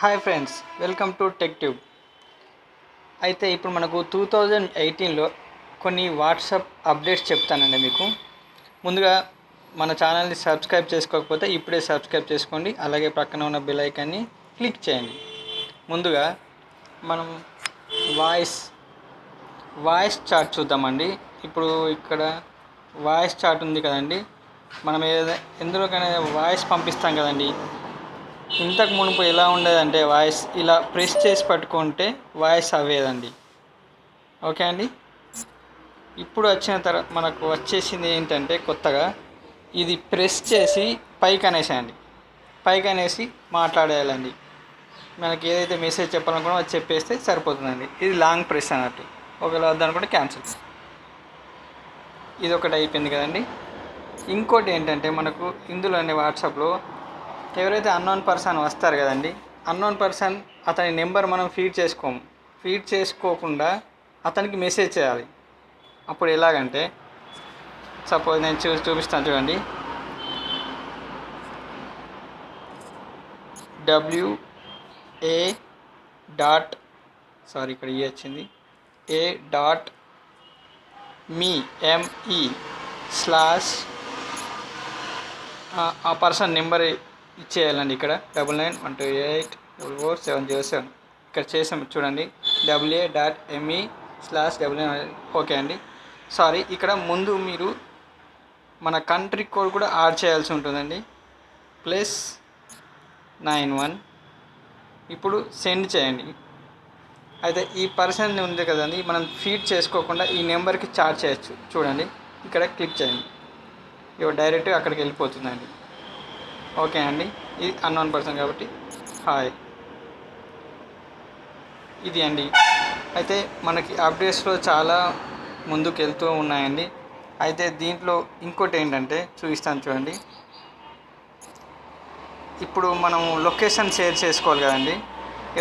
Hi friends welcome to tech tube అయితే ఇప్పుడు మనకు టూ థౌజండ్ ఎయిటీన్లో కొన్ని వాట్సాప్ అప్డేట్స్ చెప్తానండి మీకు. ముందుగా మన ఛానల్ని సబ్స్క్రైబ్ చేసుకోకపోతే ఇప్పుడే సబ్స్క్రైబ్ చేసుకోండి. అలాగే పక్కన ఉన్న బెల్ ఐకాన్ని క్లిక్ చేయండి. ముందుగా మనం వాయిస్ వాయిస్ చాట్ చూద్దామండి. ఇప్పుడు ఇక్కడ వాయిస్ చాట్ ఉంది కదండి. మనం ఏదైనా ఎందులోకైనా వాయిస్ పంపిస్తాం కదండి. ఇంతకు మునుపు ఎలా ఉండేదంటే వాయిస్ ఇలా ప్రెస్ చేసి పట్టుకుంటే వాయిస్ అవ్వేదండి. ఓకే అండి? ఇప్పుడు వచ్చిన తర్వాత మనకు వచ్చేసింది ఏంటంటే కొత్తగా ఇది ప్రెస్ చేసి పైకి అనేసేయండి పైకి అనేసి మాట్లాడేయాలండి. మనకి ఏదైతే మెసేజ్ చెప్పాలనుకున్నా అది చెప్పేస్తే సరిపోతుందండి. ఇది లాంగ్ ప్రెస్ అన్నట్టు. ఒకవేళ వద్దనుకుంటే క్యాన్సిల్. ఇది ఒకటి అయిపోయింది కదండి. ఇంకోటి ఏంటంటే మనకు ఇందులోనే వాట్సాప్లో ఎవరైతే అన్నోన్ పర్సన్ వస్తారు కదండి అన్నోన్ పర్సన్ అతని నెంబర్ మనం ఫీడ్ చేసుకోము. ఫీడ్ చేసుకోకుండా అతనికి మెసేజ్ చేయాలి. అప్పుడు ఎలాగంటే సపోజ్ నేను చూ చూపిస్తాను చూడండి. డబ్ల్యూ ఏ డాట్ సారీ ఇక్కడ ఏ వచ్చింది. A dot me ME slash ఆ పర్సన్ నెంబర్ ఇచ్చేయాలండి ఇక్కడ. Double nine one two eight double four seven zero seven. ఇక్కడ చేసాం చూడండి. WA dot ME slash W okay అండి. సారీ ఇక్కడ ముందు మీరు మన కంట్రీ కోడ్ కూడా యాడ్ చేయాల్సి ఉంటుందండి. Plus nine one. ఇప్పుడు సెండ్ చేయండి. అయితే ఈ పర్సన్ ఉంది కదండి మనం ఫీడ్ చేసుకోకుండా ఈ నెంబర్కి చార్జ్ చేయొచ్చు. చూడండి ఇక్కడ క్లిక్ చేయండి. ఇవి డైరెక్ట్గా అక్కడికి వెళ్ళిపోతుందండి. ఓకే అండి. ఇది అన్నోన్ పర్సన్ కాబట్టి హాయ్ ఇది అండి. అయితే మనకి అప్డేట్స్లో చాలా ముందుకు వెళ్తూ ఉన్నాయండి. అయితే దీంట్లో ఇంకోటి ఏంటంటే చూపిస్తాను చూడండి. ఇప్పుడు మనం లొకేషన్ షేర్ చేసుకోవాలి కదండి.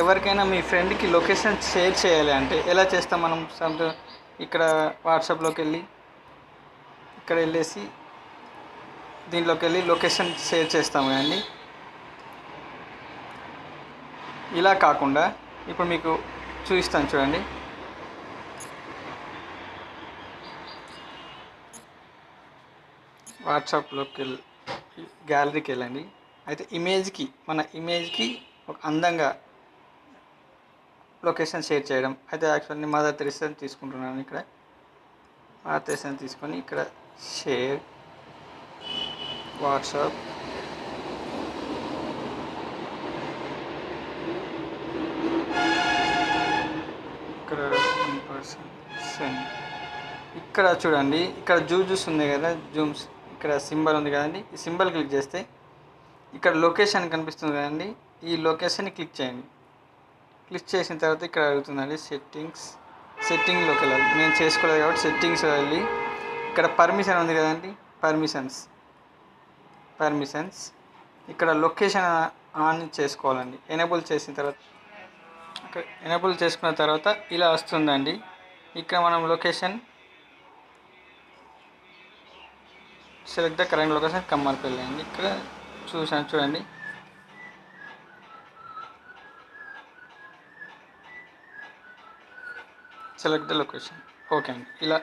ఎవరికైనా మీ ఫ్రెండ్కి లొకేషన్ షేర్ చేయాలి అంటే ఎలా చేస్తాం మనం? సమ్ ఇక్కడ వాట్సాప్లోకి వెళ్ళి ఇక్కడ వెళ్ళేసి దీంట్లోకి వెళ్ళి లొకేషన్ షేర్ చేస్తాము కదండి ఇలా కాకుండా ఇప్పుడు మీకు చూపిస్తాను చూడండి. వాట్సాప్లోకి వెళ్ళి గ్యాలరీకి వెళ్ళండి అయితే ఇమేజ్కి మన ఇమేజ్కి ఒక అందంగా లొకేషన్ షేర్ చేయడం. అయితే యాక్చువల్లీ మదర్ తెరిసని తీసుకుంటున్నాను ఇక్కడ. మదర్ తెరిసని తీసుకొని ఇక్కడ షేర్ వాట్సాప్ ఇక్కడ సెండ్ ఇక్కడ చూడండి ఇక్కడ జూజూస్ ఉంది కదా జూమ్స్ ఇక్కడ సింబల్ ఉంది కదండి ఈ సింబల్ క్లిక్ చేస్తే ఇక్కడ లొకేషన్ కనిపిస్తుంది కదండి ఈ లొకేషన్ని క్లిక్ చేయండి. క్లిక్ చేసిన తర్వాత ఇక్కడ అడుగుతుందండి సెట్టింగ్స్ సెట్టింగ్లోకి వెళ్ళాలి. నేను చేసుకోలేదు కాబట్టి సెట్టింగ్స్ వెళ్ళి ఇక్కడ పర్మిషన్ ఉంది కదండి పర్మిషన్స్ పర్మిషన్స్. ఇక్కడ లొకేషన్ ఆన్ చేసుకోవాలండి. ఎనేబుల్ చేసిన తర్వాత ఇక్కడ ఎనేబుల్ చేసుకున్న తర్వాత ఇలా వస్తుందండి. ఇక్కడ మనం location select the current location Kammarpalli అండి ఇక్కడ చూసాను చూడండి. Select the location. ఓకే అండి. ఇలా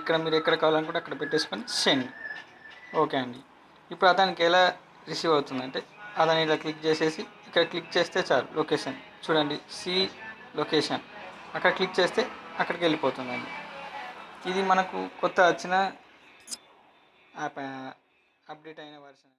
ఇక్కడ మీరు ఎక్కడ కావాలనుకుంటే అక్కడ పెట్టేసుకొని సెండ్. ఓకే అండి. ఇప్పుడు అతనికి ఎలా రిసీవ్ అవుతుందంటే అతను ఇలా క్లిక్ చేసేసి ఇక్కడ క్లిక్ చేస్తే చాలు లొకేషన్ చూడండి సి లొకేషన్ అక్కడ క్లిక్ చేస్తే అక్కడికి వెళ్ళిపోతుందండి. ఇది మనకు కొత్త వచ్చిన యాప్ అప్డేట్ అయిన వర్షన్